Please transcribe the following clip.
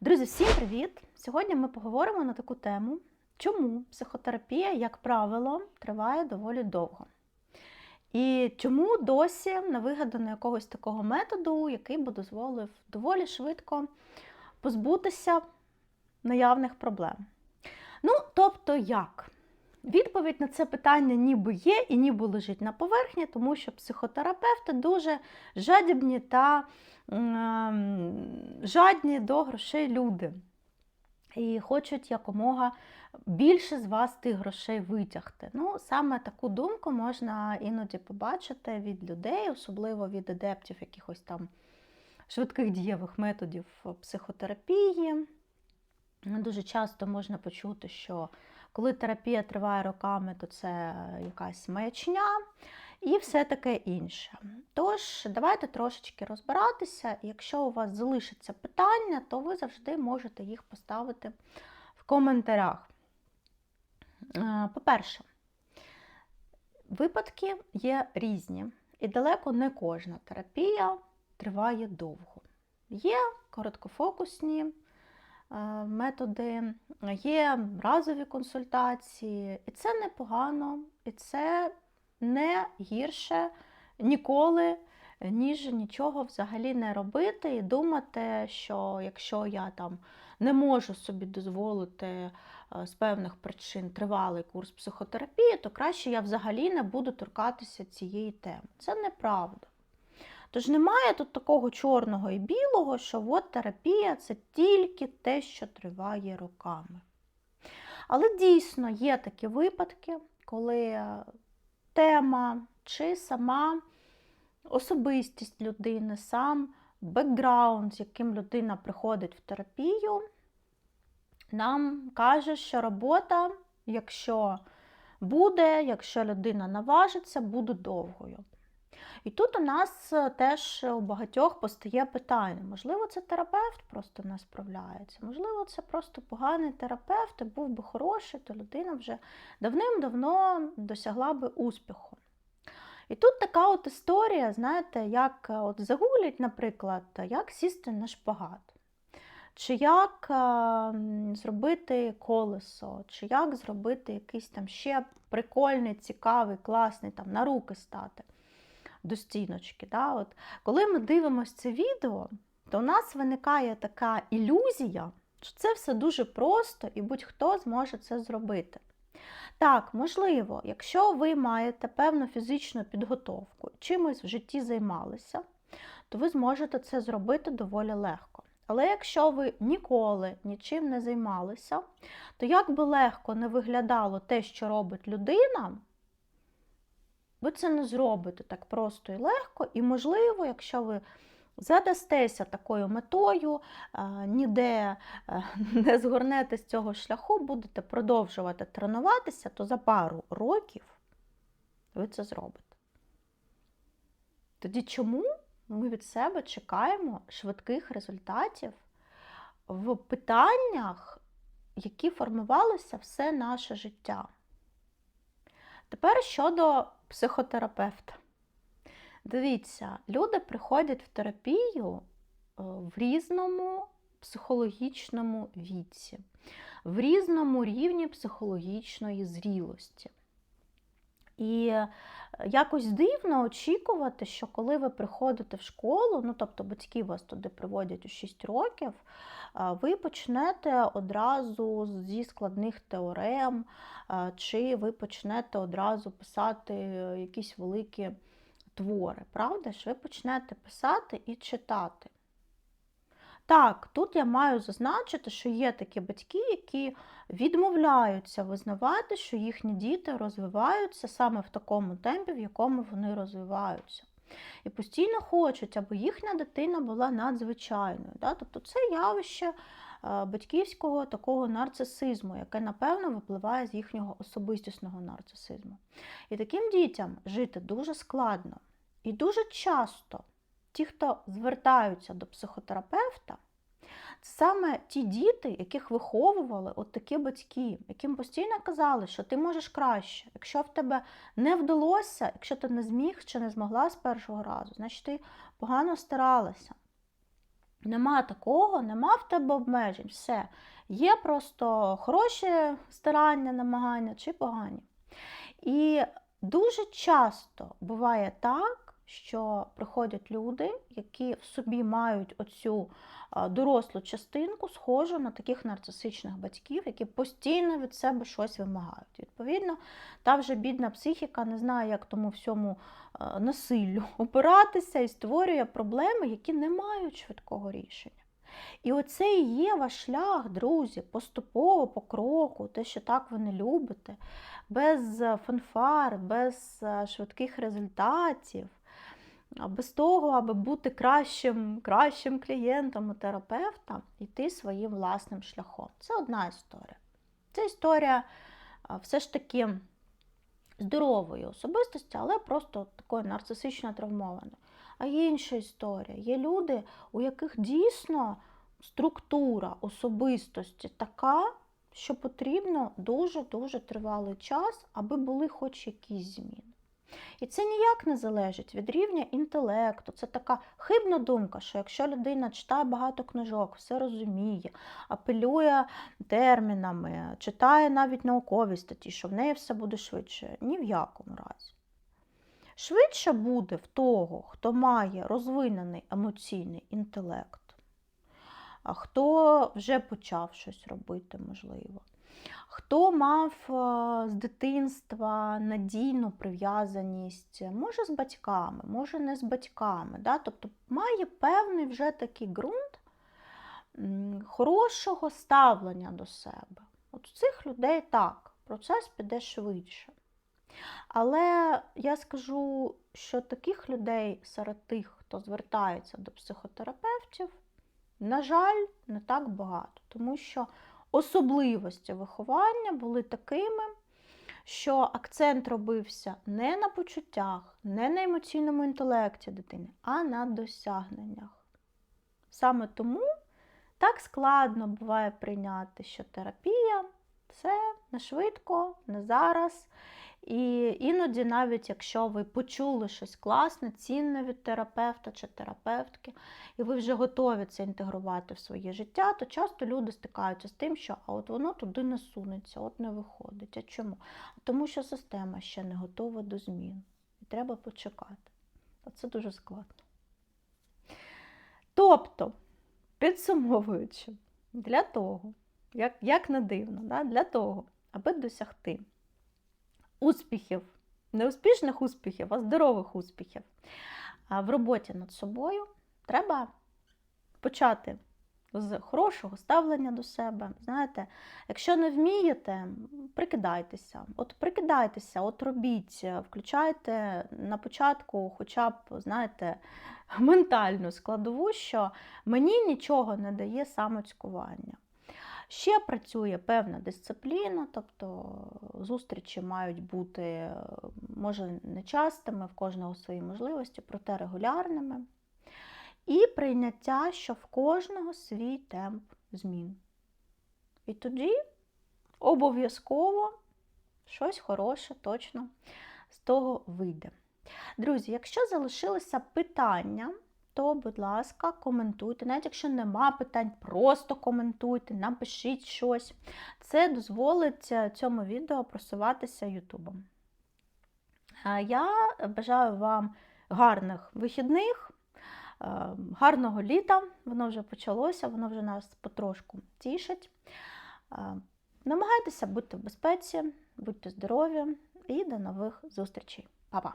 Друзі, всім привіт! Сьогодні ми поговоримо на таку тему, чому психотерапія, як правило, триває доволі довго. І чому досі не вигадано якогось такого методу, який би дозволив доволі швидко позбутися наявних проблем. Ну, тобто, як? Відповідь на це питання ніби є і ніби лежить на поверхні, тому що психотерапевти дуже жадібні та м, жадні до грошей люди. І хочуть якомога більше з вас тих грошей витягти. Ну, саме таку думку можна іноді побачити від людей, особливо від адептів якихось там швидких дієвих методів психотерапії. Дуже часто можна почути, що коли терапія триває роками, то це якась маячня і все таке інше. Тож, давайте трошечки розбиратися. Якщо у вас залишаться питання, то ви завжди можете їх поставити в коментарях. Е, По-перше, випадки є різні, і далеко не кожна терапія триває довго. Є короткофокусні методи, є разові консультації, і це непогано, і це не гірше ніколи, ніж нічого взагалі не робити і думати, що якщо я там не можу собі дозволити е, з певних причин тривалий курс психотерапії, то краще я взагалі не буду торкатися цієї теми. Це неправда. Тож немає тут такого чорного і білого, що от терапія це тільки те, що триває роками. Але дійсно є такі випадки, коли тема чи сама особистість людини, сам бекграунд, з яким людина приходить в терапію, нам каже, що робота, якщо буде, якщо людина наважиться, буде довгою. І тут у нас теж у багатьох постає питання: можливо, це терапевт просто не справляється, можливо, це просто поганий терапевт, і був би хороший, то людина вже давним-давно досягла би успіху. І тут така от історія, знаєте, як от загуглять, наприклад, як сісти на шпагат, чи як зробити колесо, чи як зробити якийсь там ще прикольний, цікавий, класний там на руки стати до стіночки. Да? От, Коли ми дивимося це відео, то у нас виникає така ілюзія, що це все дуже просто і будь-хто зможе це зробити. Так, можливо, якщо ви маєте певну фізичну підготовку, чимось в житті займалися, то ви зможете це зробити доволі легко. Але якщо ви ніколи нічим не займалися, то як би легко не виглядало те, що робить людина, ви це не зробите так просто і легко, і, можливо, якщо ви задастеся такою метою, ніде не згорнете з цього шляху, будете продовжувати тренуватися, то за пару років ви це зробите. Тоді чому ми від себе чекаємо швидких результатів в питаннях, які формувалися все наше життя? Тепер щодо психотерапевта. Дивіться, люди приходять в терапію в різному психологічному віці, в різному рівні психологічної зрілості. І якось дивно очікувати, що коли ви приходите в школу, ну тобто батьки вас туди приводять у 6 років, ви почнете одразу зі складних теорем, чи ви почнете одразу писати якісь великі твори, правда ж? Ви почнете писати і читати. Так, тут я маю зазначити, що є такі батьки, які відмовляються визнавати, що їхні діти розвиваються саме в такому темпі, в якому вони розвиваються. І постійно хочуть, аби їхня дитина була надзвичайною. Да? Тобто це явище батьківського такого нарцисизму, яке, напевно, випливає з їхнього особистісного нарцисизму. І таким дітям жити дуже складно. І дуже часто ті, хто звертаються до психотерапевта, це саме ті діти, яких виховували от такі батьки, яким постійно казали, що ти можеш краще. Якщо в тебе не вдалося, якщо ти не зміг чи не змогла з першого разу, значить ти погано старалася. Нема такого, нема в тебе обмежень. Все. Є просто хороші старання, намагання чи погані. І дуже часто буває так, що приходять люди, які в собі мають оцю дорослу частинку, схожу на таких нарцисичних батьків, які постійно від себе щось вимагають. Відповідно, та вже бідна психіка не знає, як тому всьому насиллю опиратися і створює проблеми, які не мають швидкого рішення. І оце і є ваш шлях, друзі, поступово, по кроку, те, що так ви не любите, без фанфар, без швидких результатів, без того, аби бути кращим, кращим клієнтом у терапевта, йти своїм власним шляхом. Це одна історія. Це історія все ж таки здорової особистості, але просто такої нарцисично травмованої. А є інша історія. Є люди, у яких дійсно структура особистості така, що потрібно дуже-дуже тривалий час, аби були хоч якісь зміни. І це ніяк не залежить від рівня інтелекту. Це така хибна думка, що якщо людина читає багато книжок, все розуміє, апелює термінами, читає навіть наукові статті, що в неї все буде швидше. Ні в якому разі. Швидше буде в того, хто має розвинений емоційний інтелект, а хто вже почав щось робити, можливо. Хто мав е, з дитинства надійну прив'язаність, може з батьками, може не з батьками. Да? Тобто має певний вже такий ґрунт хорошого ставлення до себе. От у цих людей так, процес піде швидше. Але я скажу, що таких людей серед тих, хто звертається до психотерапевтів, на жаль, не так багато, тому що особливості виховання були такими, що акцент робився не на почуттях, не на емоційному інтелекті дитини, а на досягненнях. Саме тому так складно буває прийняти, що терапія це не швидко, не зараз. І іноді, навіть якщо ви почули щось класне, цінне від терапевта чи терапевтки, і ви вже готові це інтегрувати в своє життя, то часто люди стикаються з тим, що а от воно туди не сунеться, от не виходить. А чому? Тому що система ще не готова до змін. І треба почекати. А це дуже складно. Тобто, підсумовуючи, для того, як як не дивно, да, для того, аби досягти успіхів, не успішних успіхів, а здорових успіхів в роботі над собою, треба почати з хорошого ставлення до себе. Знаєте, якщо не вмієте, прикидайтеся. От прикидайтеся, от робіть, включайте на початку, хоча б, знаєте, ментальну складову, що мені нічого не дає самоцькування. Ще працює певна дисципліна, тобто зустрічі мають бути, може, не частими, в кожного свої можливості, проте регулярними. І прийняття, що в кожного свій темп змін. І тоді обов'язково щось хороше точно з того вийде. Друзі, якщо залишилися питання, то, будь ласка, коментуйте. Навіть якщо нема питань, просто коментуйте, напишіть щось. Це дозволить е, цьому відео просуватися Ютубом. Я бажаю вам гарних вихідних, е, гарного літа, воно вже почалося, воно вже нас потрошку тішить. Е, намагайтеся бути в безпеці, будьте здорові і до нових зустрічей. Па-па!